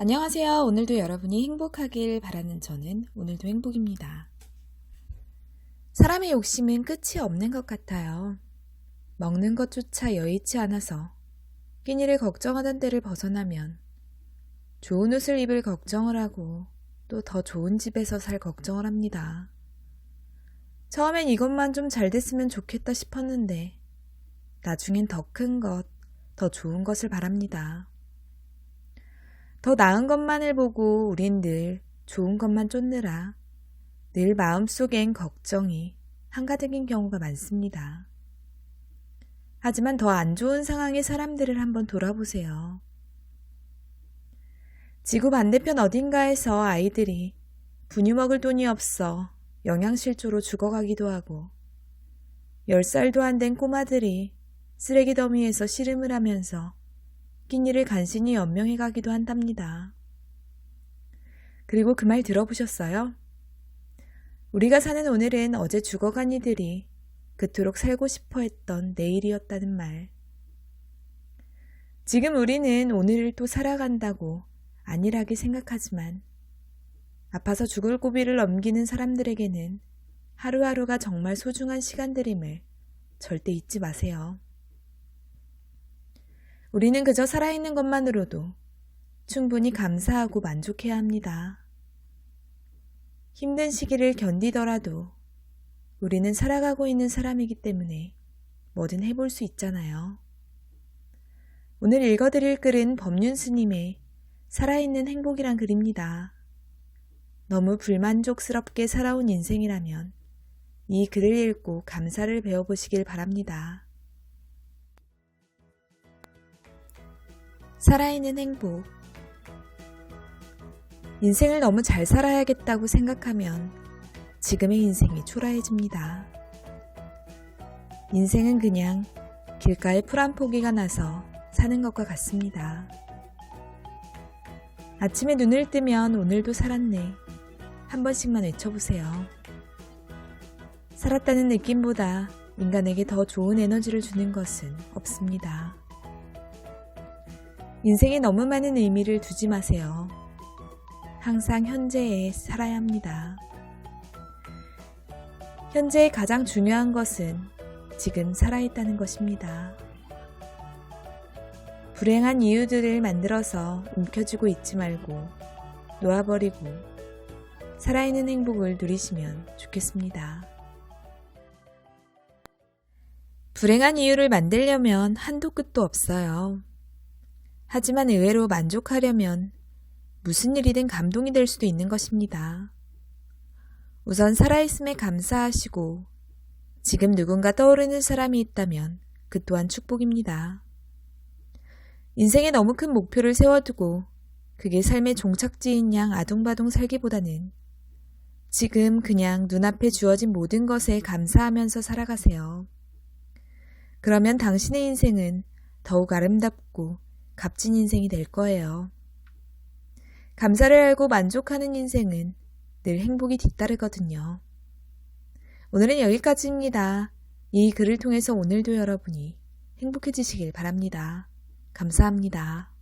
안녕하세요. 오늘도 여러분이 행복하길 바라는 저는 오늘도 행복입니다. 사람의 욕심은 끝이 없는 것 같아요. 먹는 것조차 여의치 않아서 끼니를 걱정하던 때를 벗어나면 좋은 옷을 입을 걱정을 하고 또 더 좋은 집에서 살 걱정을 합니다. 처음엔 이것만 좀 잘 됐으면 좋겠다 싶었는데 나중엔 더 큰 것, 더 좋은 것을 바랍니다. 더 나은 것만을 보고 우린 늘 좋은 것만 쫓느라 늘 마음속엔 걱정이 한가득인 경우가 많습니다. 하지만 더 안 좋은 상황의 사람들을 한번 돌아보세요. 지구 반대편 어딘가에서 아이들이 분유 먹을 돈이 없어 영양실조로 죽어가기도 하고 10살도 안 된 꼬마들이 쓰레기 더미에서 씨름을 하면서 끼니를 간신히 연명해 가기도 한답니다. 그리고 그 말 들어보셨어요? 우리가 사는 오늘은 어제 죽어간 이들이 그토록 살고 싶어 했던 내일이었다는 말. 지금 우리는 오늘을 또 살아간다고 안일하게 생각하지만 아파서 죽을 고비를 넘기는 사람들에게는 하루하루가 정말 소중한 시간들임을 절대 잊지 마세요. 우리는 그저 살아있는 것만으로도 충분히 감사하고 만족해야 합니다. 힘든 시기를 견디더라도 우리는 살아가고 있는 사람이기 때문에 뭐든 해볼 수 있잖아요. 오늘 읽어드릴 글은 법륜 스님의 살아있는 행복이란 글입니다. 너무 불만족스럽게 살아온 인생이라면 이 글을 읽고 감사를 배워보시길 바랍니다. 살아있는 행복. 인생을 너무 잘 살아야겠다고 생각하면 지금의 인생이 초라해집니다. 인생은 그냥 길가에 풀 한 포기가 나서 사는 것과 같습니다. 아침에 눈을 뜨면 오늘도 살았네. 한 번씩만 외쳐보세요. 살았다는 느낌보다 인간에게 더 좋은 에너지를 주는 것은 없습니다. 인생에 너무 많은 의미를 두지 마세요. 항상 현재에 살아야 합니다. 현재의 가장 중요한 것은 지금 살아있다는 것입니다. 불행한 이유들을 만들어서 움켜쥐고 있지 말고 놓아버리고 살아있는 행복을 누리시면 좋겠습니다. 불행한 이유를 만들려면 한도 끝도 없어요. 하지만 의외로 만족하려면 무슨 일이든 감동이 될 수도 있는 것입니다. 우선 살아있음에 감사하시고 지금 누군가 떠오르는 사람이 있다면 그 또한 축복입니다. 인생에 너무 큰 목표를 세워두고 그게 삶의 종착지인 양 아둥바둥 살기보다는 지금 그냥 눈앞에 주어진 모든 것에 감사하면서 살아가세요. 그러면 당신의 인생은 더욱 아름답고 값진 인생이 될 거예요. 감사를 알고 만족하는 인생은 늘 행복이 뒤따르거든요. 오늘은 여기까지입니다. 이 글을 통해서 오늘도 여러분이 행복해지시길 바랍니다. 감사합니다.